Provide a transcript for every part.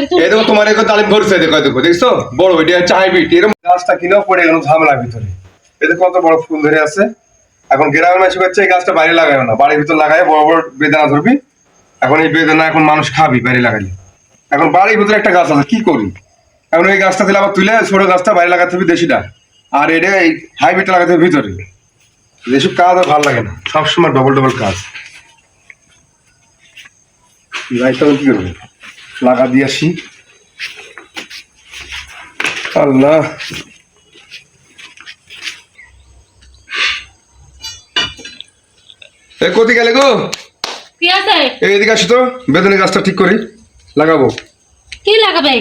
গাছটা মানুষ খাবি বাইরে লাগাইলে। এখন বাড়ির ভিতরে একটা গাছ আছে, কি করি এখন এই গাছটা দিলে আবার তুলে ছোট গাছটা বাইরে লাগাতে হবে দেশিটা। আর এটা এই হাইব্রিডটা লাগাতে হবে ভিতরে। এসব কাজ আর ভালো লাগে না। সবসময় ডবল ডবল কাজ। গাছটা কি করবে? লাগা দিয়ে আসি। আল্লাহ। এ কোথায় গেলে গো? এদিকে আসো তো বেদনে গাছটা ঠিক করি লাগাবো। কি লাগাবে?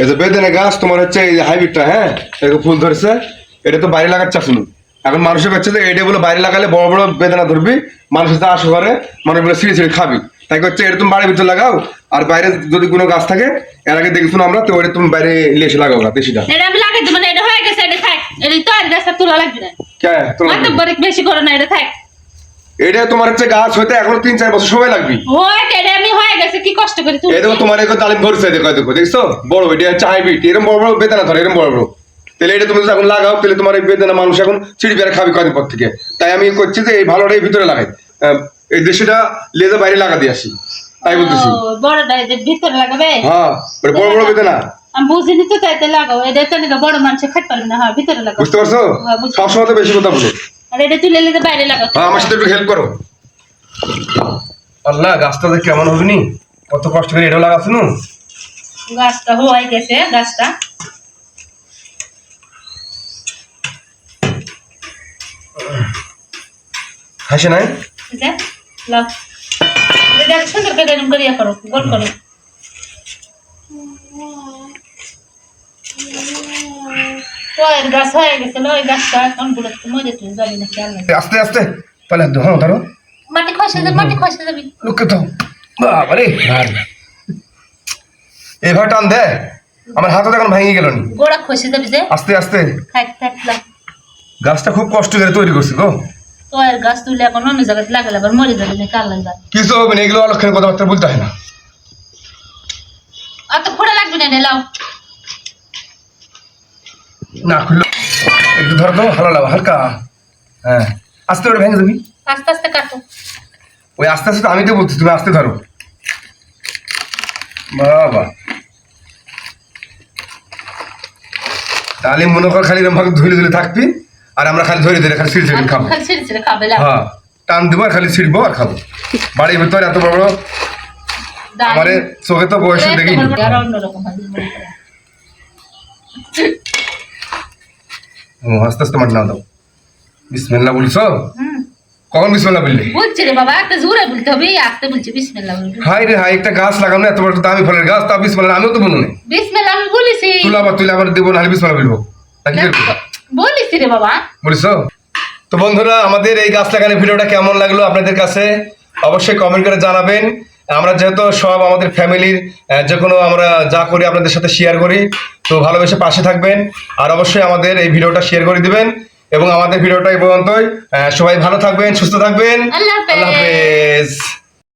এই যে বেদনে গাছ তোমার হচ্ছে এই হাইব্রিডটা হ্যাঁ? এরকম ফুল ধরেছে এটা তো বাইরে লাগার চাষ এখন মানুষের কাছে যে এটা বলে বাইরে লাগালে বড় বড় বেদনা ধরবি মানুষ যা আসে ঘরে মানুষ বলে ছিঁড়ে ছিঁড়ে খাবি। তাই হচ্ছে এটা তুমি বাড়ির ভিতরে লাগাও আর বাইরে যদি কোনো গাছ থাকে এর আগে দেখেছ না আমরা তো ওটা তুমি বাইরে এসে লাগাও গা দেশিটা এটা আমি লাগাই দেবো না এটা হয়ে গেছে এটা থাক। এটা তো আর গাছটা তোলা লাগবে না। কে? তোমার মাত্র বড় বেশি করে না এটা থাক। এটা তোমার হচ্ছে গাছ হইতে এখনও তিন চার বছর সময় লাগবে। হয় এটা আমি হয়ে গেছে কি কষ্ট করে তুই এই দেখো তোমার এগুলো তালিম ধরছে দেখো দেখো দেখছ? বড় এটা হচ্ছে হাইব্রিড এরকম বড় বড় বেদানা ধরে এরকম বড় বড়। তাহলে এটা তুমি এখন লাগাও তাহলে তোমার এই বেদানা মানুষ এখন চিড়ি পেয়ারা খাবি কদিন পর থেকে। তাই আমি করছি যে এই ভালোটা এই ভিতরে লাগাই। এই দেশিটা লেজে বাইরে লাগা দিয়ে আসি তাই বলতেছি। ও, বড়টা এই যে ভিতরে লাগাবে? হ্যাঁ বড় বড় বেদানা আমি বুঝিনি তো তাইতে লাগাও এটা তো নাকি বড় মানুষ খাট পারবে না হ্যাঁ ভিতরে লাগাও। বুঝতে পারছ? হ্যাঁ, সবসময় তো বেশি কথা বলো। আর এটা তুলে নিতে বাইরে লাগাও হ্যাঁ আমার সাথে একটু হেল্প করো। আল্লাহ গাছটা যে কেমন হবে নি কত কষ্ট করে এটা লাগাচ্ছ নু? গাছটা হয়ে গেছে গাছটা। হাসে নাই? ঠিক আছে লাও সুন্দর করে এরকম করিয়া করো গোল করো। কয়ের গাছ হয়ে গেছে ওই গাছটা এখনগুলো মরে তুমি জানি না খেয়াল আস্তে আস্তে তাহলে ধরো মাটি খসে যাবে মাটি খসে যাবি। লোককে তো বাবারে এইভাবে টান দে। আমার হাতও এখন ভেঙে গেল গোড়া খসে যাবি যে। আস্তে আস্তে। থাক থাক গাছটা খুব কষ্ট করে তৈরি করছি গো। কয়ের গাছ তুলে এখন অন্য লাগালে আবার মরে যাবে না কাল লাগবে? কিছু হবে না এগুলো অলক্ষণের কথাবার্তা বলতে হয় না। আর তো খোড়া লাগবে না লাও। না খুললো। একটু ধরো তো ভালো লাগবে হালকা। হ্যাঁ আস্তে করে ভেঙে যাবি আস্তে আস্তে কাটো। ওই আস্তে আস্তে আমি তো বলছি তুমি আস্তে ধরো। বাবা। তাহলে মনে কর খালি ধুলে ধুলে থাকবি। আর আমরা খালি ধরে ধরে খালি ছিঁড়ে ছিঁড়ে খাব। হ্যাঁ টান দিব আর খালি ছিড়বো আর খাব। বাড়ির ভিতরে এত বড় আমার চোখে তো বয়সে দেখি। আস্তে আস্তে মাঠ না দাও। বিসমিল্লা বলছো। কখন বিসমিল্লা বললে? বলছি রে বাবা একটা জোরে বলতে হবে আসতে বলছি বলবি হাই রে হাই একটা গাছ লাগানো এত বড় দামি ফলের গাছ তা বিসমিল্লা আমিও তো বলুন বিসমিল্লাহ আমি বলেছি। তুলে আবার তুলে আবার দেবো নাহলে বিসমিল্লা বলব। বলেছি রে বাবা। বলিস তো বন্ধুরা আমাদের এই গাছ লাগানোর ভিডিওটা কেমন লাগল আপনাদের কাছে? অবশ্যই কমেন্ট করে জানাবেন। আমরা যেহেতু সব আমাদের ফ্যামিলির যে কোনো আমরা যা করি আপনাদের সাথে শেয়ার করি তো ভালোবেসে পাশে থাকবেন। আর অবশ্যই আমাদের এই ভিডিওটা শেয়ার করে দিবেন। এবং আমাদের ভিডিওটা এই পর্যন্তই। সবাই ভালো থাকবেন সুস্থ থাকবেন। আল্লাহ হাফেজ। আল্লাহ হাফেজ।